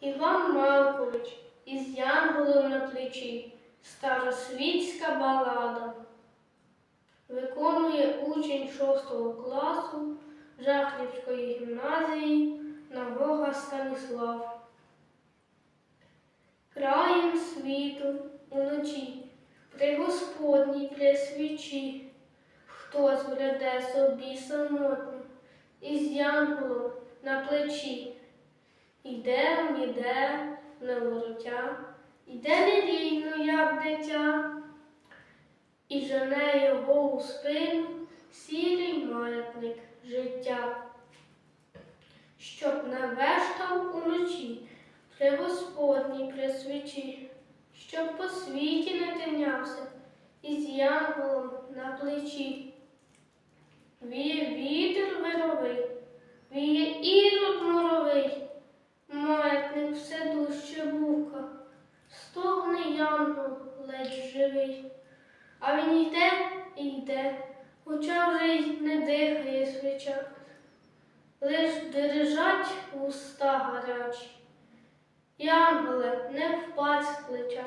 Іван Маркович із янголом на плечі, старосвітська балада. Виконує учень 6 класу Жахнівської гімназії Нагога Станіслав. Краєм світу уночі, при Господній при свічі, хто збреде собі самотньо, із янголом на плечі. Іде, іде, не вороття, іде невільно, як дитя, і жене його у спину сірий маятник життя, щоб не вештав уночі при Господній при свічі, щоб по світі не тинявся із янголом на плечі. А він йде і йде, хоча вже й не дихає свіча, лиш дережать уста гарячі. Янголе, не впасть плеча.